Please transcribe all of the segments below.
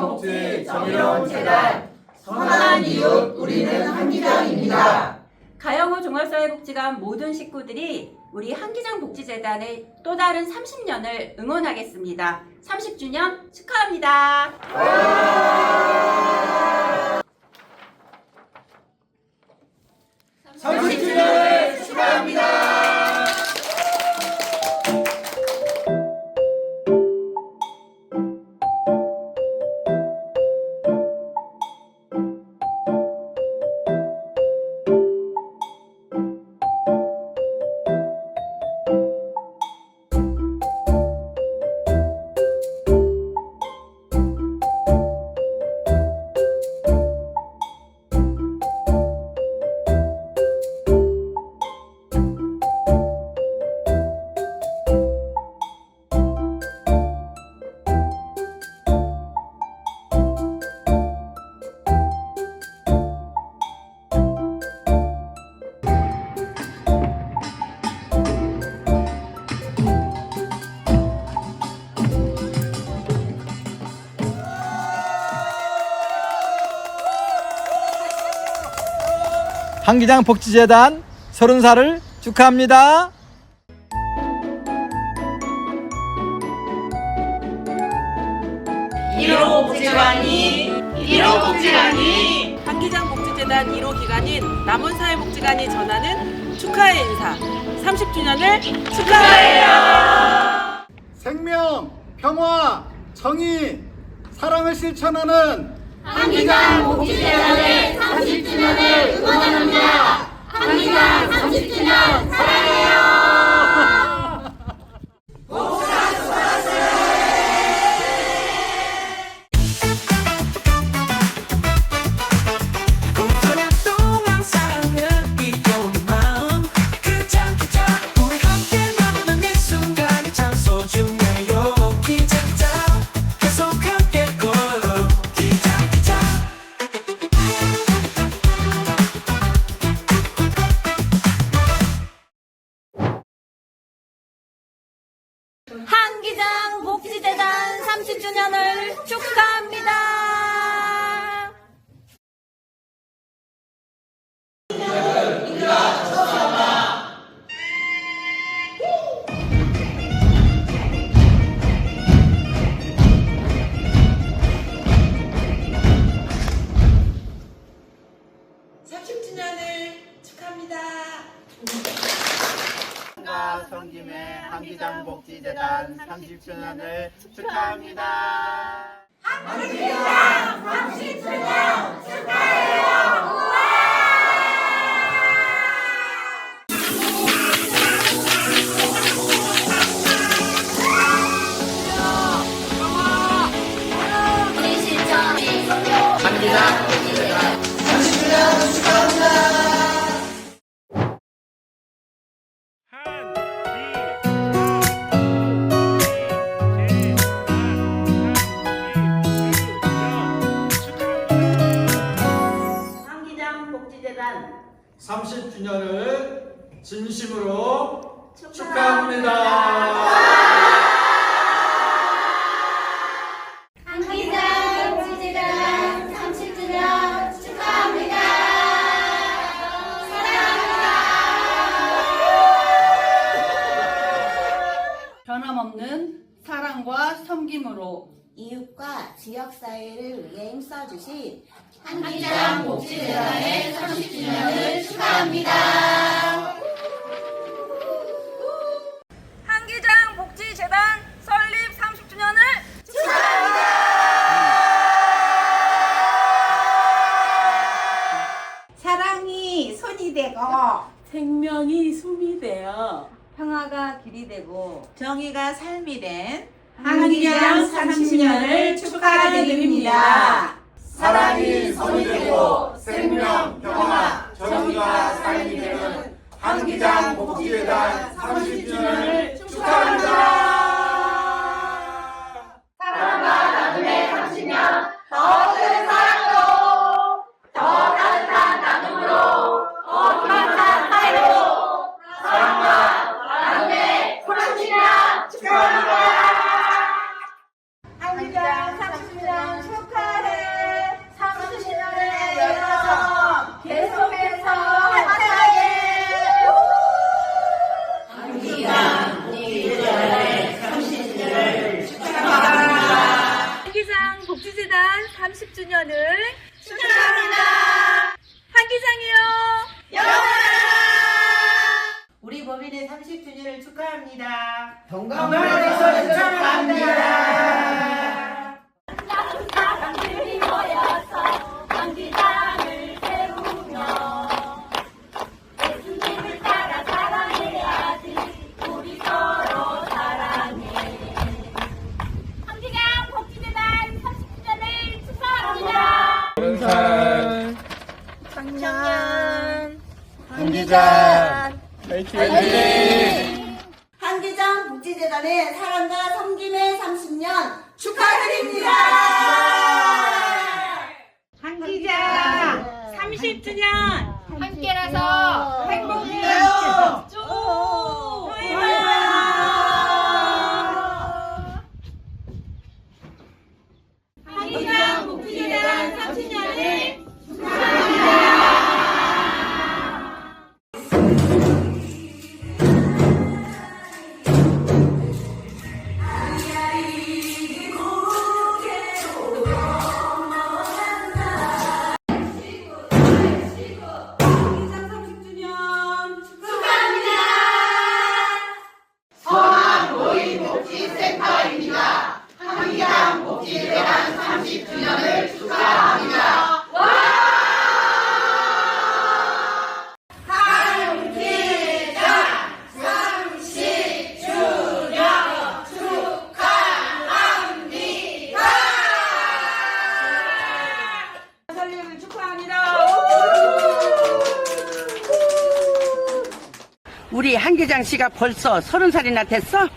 복지 정의로운 재단, 선한 이웃 우리는 한기장입니다. 가영호 종합사회복지관 모든 식구들이 우리 한기장 복지재단의 또 다른 30년을 응원하겠습니다. 30주년 축하합니다. 삼십 한기장 복지재단 30살을 축하합니다. 일호 복지관이 일호 복지관이 한기장 복지재단 1호 기관인 남원 사회복지관이 전하는 축하의 인사 30주년을 축하해요. 생명, 평화, 정의, 사랑을 실천하는 한기장 복지재단의 30주년을 응원합니다. 한 30주년을 축하합니다. 우리 진심으로 축하합니다. 한기장 복지재단 30주년 축하합니다. 변함없는 사랑과 섬김으로 이웃과 지역 사회를 위해 힘써주신 한기장 복지재단의 30주년을 축하합니다. 한기장 복지재단의 사랑과 섬김의 30년 축하드립니다. 한기장 30주년. 함께라서 씨가 벌써 서른 살이나 됐어?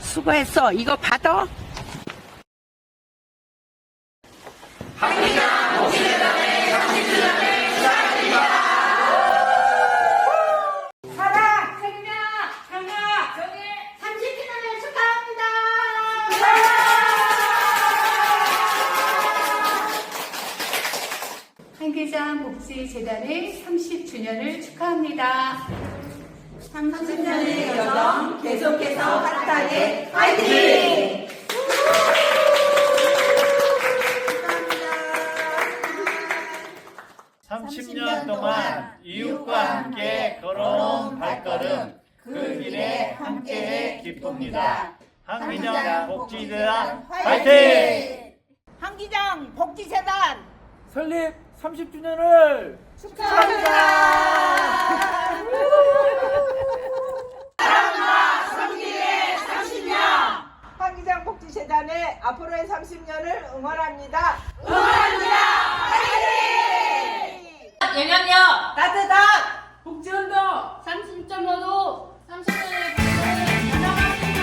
수고했어. 이거 받아. 30년의 여정 계속해서 핫하게 화이팅! 30년 동안 이웃과 함께 걸어온 발걸음 그 길에 함께해 기쁩니다. 한기장 복지재단 화이팅! 한기장 복지재단 설립 30주년을 한기장 복지재단의 앞으로의 30년을 응원합니다. 영향력. 따뜻한 복지운동. 30.5도 30년의 발전을 기념합니다.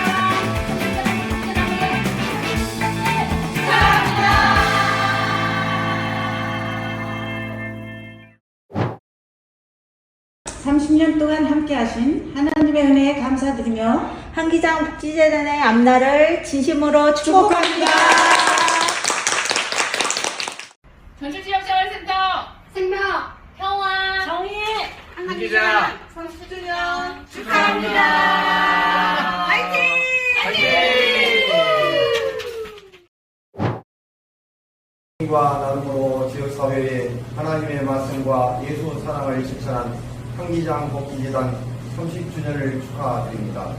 삼십 년 동안 함께 하신 하나님의 은혜에 감사드리며 한기장 복지재단의 앞날을 진심으로 축복합니다. 전주지역생활센터 생명, 평화, 정의. 한기장 30주년 축하합니다. 과 나눔으로 지역사회에 하나님의 말씀과 예수 사랑을 실천한 한기장 복지재단 30주년을 축하드립니다.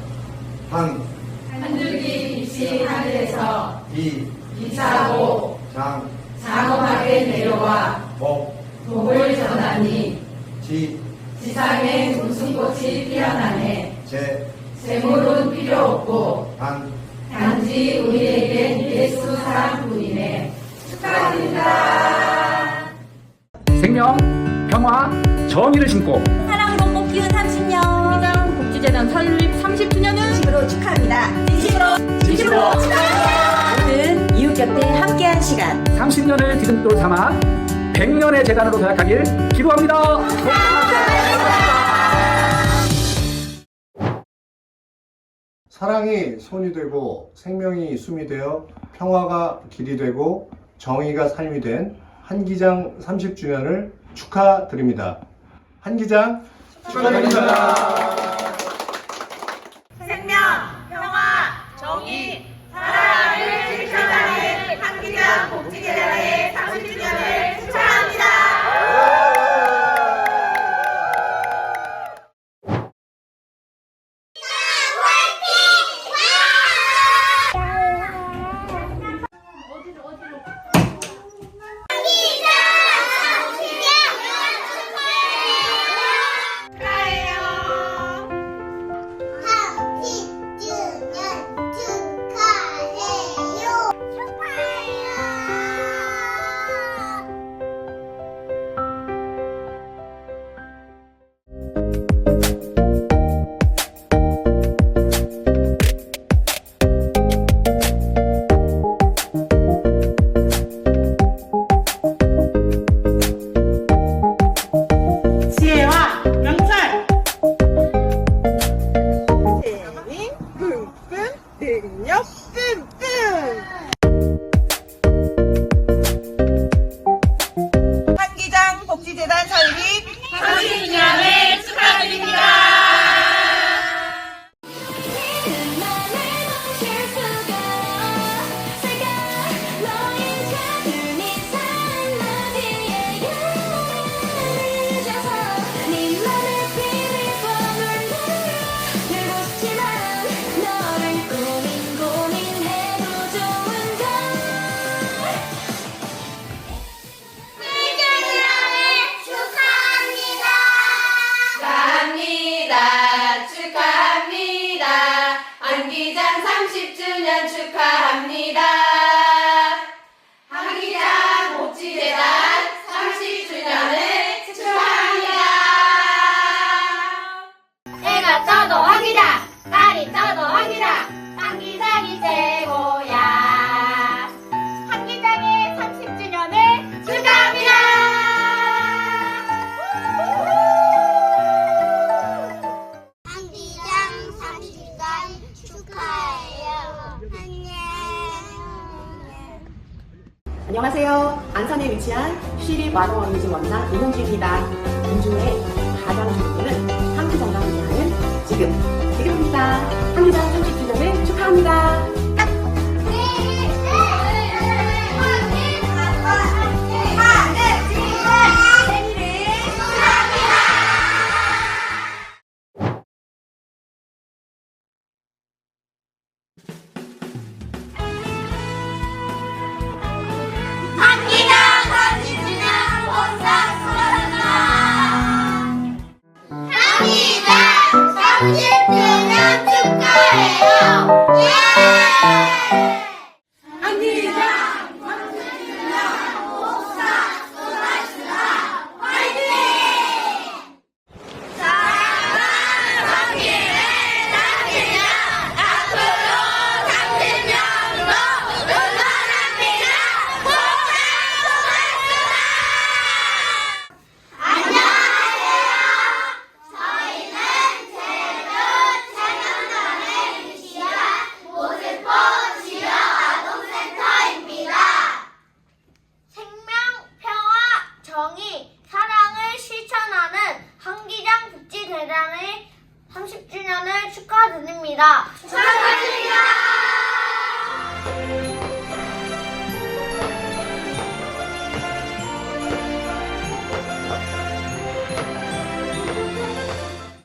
한, 한줄기 빛이 하늘에서 이, 이사하고 장, 장엄하게 내려와 복, 복을 전하니 지, 지상에 웃음꽃이 피어나네. 제, 재물은 필요 없고 단, 단지 우리에겐 예수 사랑 뿐이네. 축하드립니다. 생명, 평화, 정의를 심고 사랑으로 꽃 피운 30년. 한기장 복지재단 설립 30주년을 진심으로 축하합니다. 진심으로 진심으로 축하합니다. 모든 이웃 곁에 함께한 시간 30년을 디딤돌 삼아 100년의 재단으로 도약하길 기도합니다. 사랑이 손이 되고 생명이 숨이 되어 평화가 길이 되고 정의가 삶이 된 한기장 30주년을 축하드립니다. 한기장 축하드립니다. 생명, anni 공주원장 이현주입니다.